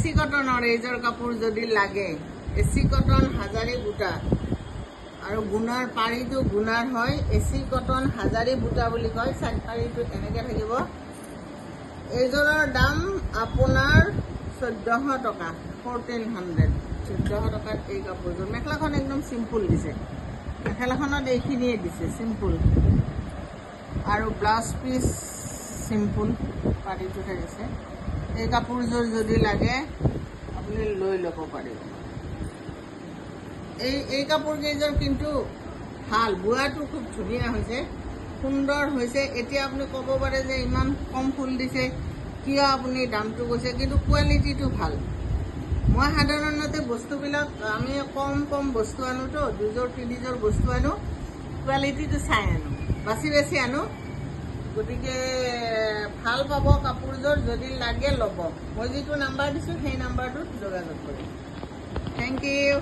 C কটনৰ এইযোৰ কাপোৰ যদি লাগে এ চি কটন হাজাৰী বুটা। আৰু গুণাৰ পাৰিটো গুণাৰ হয় এ চি কটন হাজাৰী বুটা বুলি কয় চাইড পাৰিটো এনেকৈ থাকিব? এইযোৰৰ দাম আপোনাৰ চৈধ্যশ টকা ফৰ্টিন হাণ্ড্ৰেড চৈধ্যশ টকাত এই কাপোৰযোৰ। মেখেলাখন একদম চিম্পুল দিছে। মেখেলাখনত এইখিনিয়ে দিছে চিম্পুল আৰু ব্লাউজ পিচ চিম্পুল পাৰিটো থাকিছে এই কাপোৰযোৰ যদি লাগে আপুনি লৈ ল'ব পাৰিব। এই এই কাপোৰ কেইযোৰ কিন্তু ভাল বোৱাটো খুব ধুনীয়া হৈছে সুন্দৰ হৈছে। এতিয়া আপুনি ক'ব পাৰে যে ইমান কম ফুল দিছে কিয় আপুনি দামটো কৈছে কিন্তু কোৱালিটিটো ভাল। মই সাধাৰণতে বস্তুবিলাক আমি কম কম বস্তু আনোতো দুযোৰ তিনিযোৰ বস্তু আনো কোৱালিটিটো চাই আনো বাছি বাছি আনো। গতিকে ভাল পাব কাপোৰযোৰ যদি লাগে ল'ব। মই যিটো নাম্বাৰ দিছোঁ সেই নাম্বাৰটোত যোগাযোগ কৰিম। Thank U